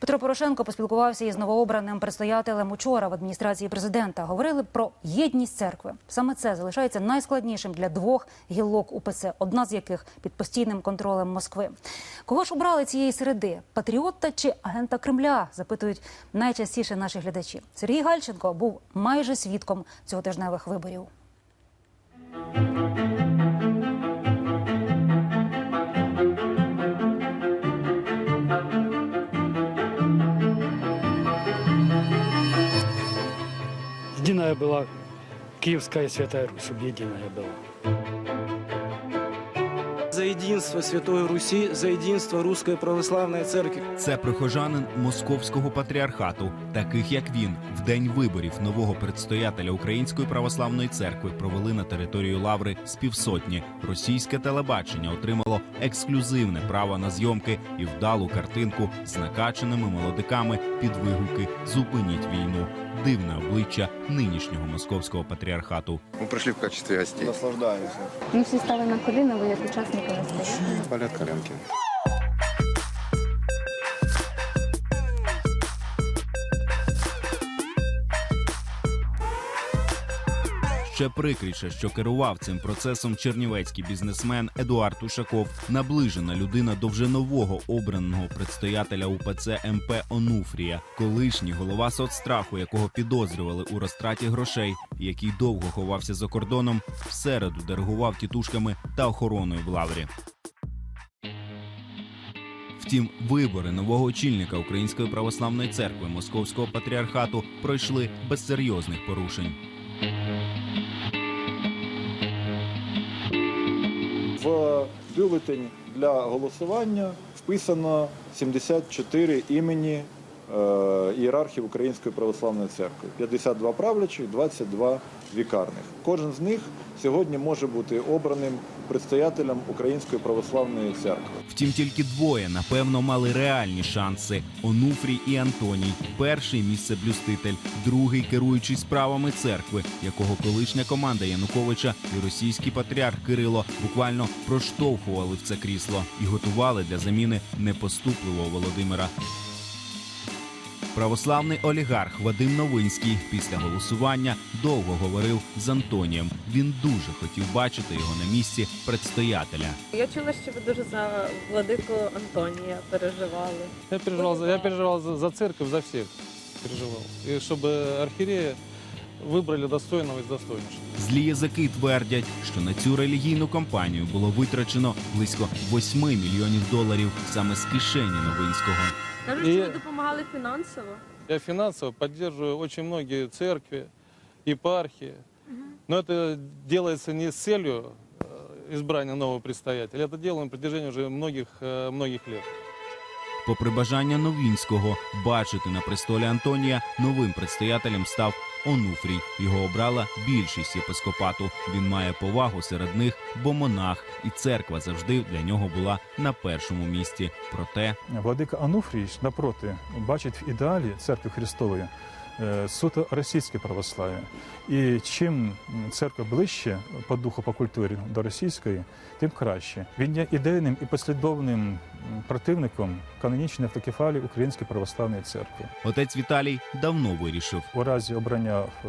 Петро Порошенко поспілкувався із новообраним предстоятелем учора в адміністрації президента. Говорили про єдність церкви. Саме це залишається найскладнішим для двох гілок УПЦ, одна з яких під постійним контролем Москви. Кого ж обрали цієї середи? Патріота чи агента Кремля? запитують найчастіше наші глядачі. Сергій Гальченко був майже свідком цьоготижневих виборів. была Киевская Святая Русь, объединенная была. Единство Святой Руси, за единство Русской Православной Церкви. Це прихожанин московського патріархату, таких як він, в день виборів нового предстоятеля Української православної церкви провели на територію Лаври з півсотні. Російське телебачення отримало ексклюзивне право на зйомки і вдалу картинку з накачаними молодиками під вигуки Зупиніть війну. Дивне обличчя нинішнього московського патріархату. Мы пришли в качестве гостей. Наслаждаемся. Ми всі стали на коліна, ви як учасники настояння. Болят коленки. Ще прикріше, що керував цим процесом чернівецький бізнесмен Едуард Ушаков, наближена людина до вже нового обраного предстоятеля УПЦ МП Онуфрія, колишній голова соцстраху, якого підозрювали у розтраті грошей, який довго ховався за кордоном, в середу диригував тітушками та охороною в лаврі. Втім, вибори нового очільника Української православної церкви Московського патріархату пройшли без серйозних порушень. В бюлетень для голосування вписано 74 імені е, ієрархів Української православної церкви, 52 правлячих, 22 вікарних. Кожен з них сьогодні може бути обраним предстоятелем Української православної церкви. Втім, тільки двоє напевно мали реальні шанси: Онуфрій і Антоній. Перший місцеблюститель, другий керуючий справами церкви, якого колишня команда Януковича і російський патріарх Кирило буквально проштовхували в це крісло і готували для заміни непоступливого Володимира. Православний олігарх Вадим Новинський після голосування довго говорив з Антонієм. Він дуже хотів бачити його на місці предстоятеля. Я чула, що ви дуже за владику Антонія переживали. Я переживал, за, я переживал за, за церковь, за всех переживал. И чтобы архиерея выбрали достойного из достойнейших. Злі язики твердять, що на цю релігійну кампанію було витрачено близько 8 мільйонів доларів саме з кишені Новинського. Кажуть, І- що ви допомагали фінансово. Я финансово поддерживаю очень многие церкви, епархии. Но это делается не с целью э, избрания нового предстоятеля. Это делаем на протяжении уже многих, э, многих лет. Попри бажання Новінського бачити на престолі Антонія, новим предстоятелем став Онуфрій. Його обрала більшість єпископату. Він має повагу серед них, бо монах і церква завжди для нього була на першому місці. Проте Владика Онуфрій, напроти, бачить в ідеалі церкви Христової суто російське православ'я. І чим церква ближче по духу, по культурі до російської, тим краще. Він є ідейним і послідовним противником канонічної автокефалії Української православної церкви. отець Віталій давно вирішив. У разі обрання е,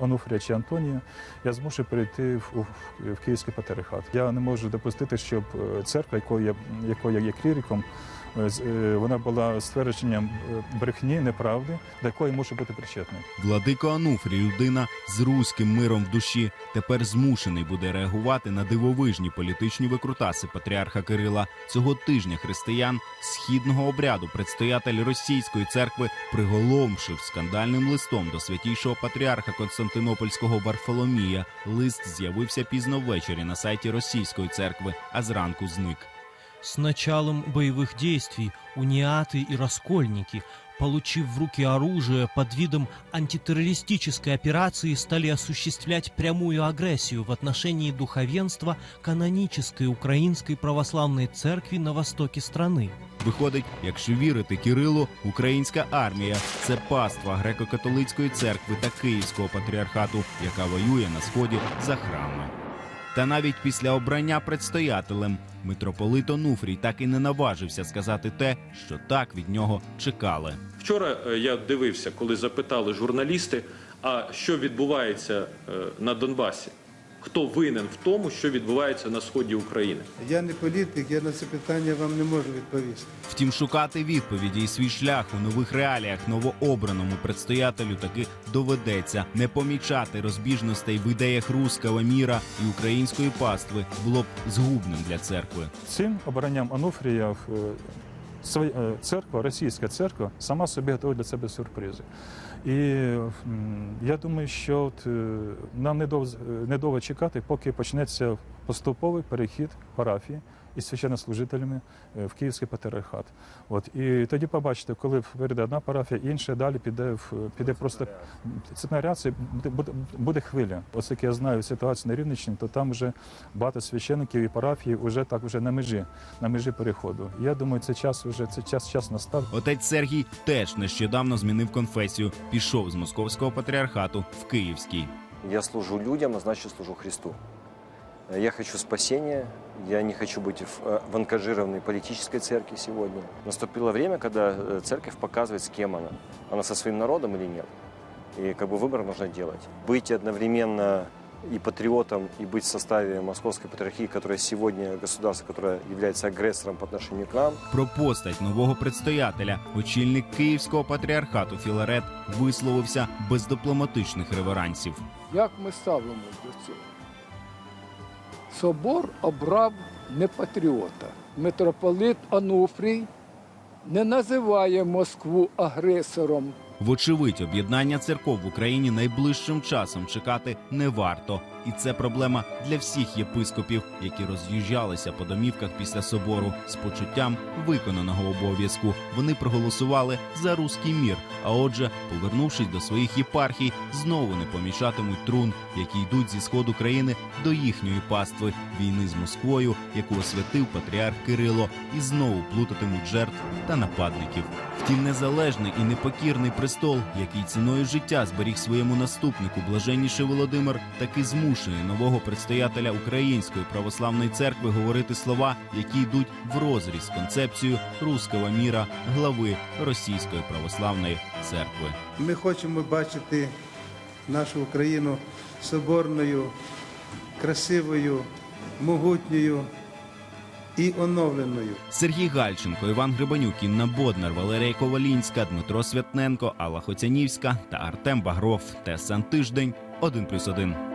Онуфрія чи Антонія я змушу перейти в, у- в Київський патріархат. Я не можу допустити, щоб е, церква, якою я, якою я є кліриком, е, е, вона була ствердженням е, брехні, неправди, до якої може бути причетний. Владика Онуфрій, людина з руським миром в душі, тепер змушений буде реагувати на дивовижні політичні викрутаси патріарха Кирила. Цього тижня християн східного обряду предстоятель російської церкви приголомшив скандальним листом до святійшого патріарха Константинопольського Варфоломія. Лист з'явився пізно ввечері на сайті російської церкви, а зранку зник. С началом боевых действий униаты и раскольники, получив в руки оружие под видом антитеррористической операции, стали осуществлять прямую агрессию в отношении духовенства канонической Украинской Православной Церкви на востоке страны. Виходить, якщо вірити Кирилу, українська армія це паства греко-католицької церкви та Київського патріархату, яка воює на сході за храми. Та навіть після обрання предстоятелем митрополит Онуфрій так і не наважився сказати те, що так від нього чекали. Вчора е, я дивився, коли запитали журналісти, а що відбувається е, на Донбасі? Хто винен в тому, що відбувається на сході України? Я не політик, я на це питання вам не можу відповісти. Втім, шукати відповіді і свій шлях у нових реаліях новообраному предстоятелю таки доведеться. Не помічати розбіжностей в ідеях руського міра і української пастви було б згубним для церкви. Цим оборонням Ануфрія своя- е, церква, російська церква, сама собі готує для себе сюрпризи. І я думаю, що от, е, нам недовго, недовго чекати, поки почнеться поступовий перехід парафії із священнослужителями е, в Київський патріархат. От і тоді побачите, коли вийде одна парафія, інша далі піде в піде просто цепна реакція, буде, буде, хвиля. Оскільки я знаю ситуацію на Рівненщині, то там вже багато священиків і парафії вже так вже на межі, на межі переходу. Я думаю, це час вже це час, час настав. Отець Сергій теж нещодавно змінив конфесію, пішов з московського патріархату в Київський. Я служу людям, а значит служу Христу. Я хочу спасения, я не хочу быть в, э, в ангажированной политической церкви сегодня. Наступило время, когда э, церковь показывает, с кем она. Она со своим народом или нет. И как бы выбор нужно делать. Быть одновременно и патриотом, и быть в составе Московской патриархии, которая сегодня государство, которое является агрессором по отношению к нам, Про постать нового предстоятеля очільник Київського патріархату Філарет висловився без дипломатичних реверансів. Як ми ставимося до цього? Собор обрав не патріота. Митрополит Ануфрій не називає Москву агресором. Вочевидь, об'єднання церков в Україні найближчим часом чекати не варто, і це проблема для всіх єпископів, які роз'їжджалися по домівках після собору з почуттям виконаного обов'язку. Вони проголосували за руський мір. А отже, повернувшись до своїх єпархій, знову не помішатимуть трун, які йдуть зі сходу країни до їхньої пастви війни з Москвою, яку освятив патріарх Кирило, і знову плутатимуть жертв та нападників. Втім, незалежний і непокірний престол, який ціною життя зберіг своєму наступнику блаженніший Володимир, таки змушує нового предстоятеля Української православної церкви говорити слова, які йдуть в розріз з концепцією руського міра глави Російської православної церкви. Ми хочемо бачити нашу Україну соборною, красивою, могутньою і оновленою. Сергій Гальченко, Іван Грибанюк, Інна Боднар, Валерія Ковалінська, Дмитро Святненко, Алла Хоцянівська та Артем Багров. ТСН Тиждень 1+,1.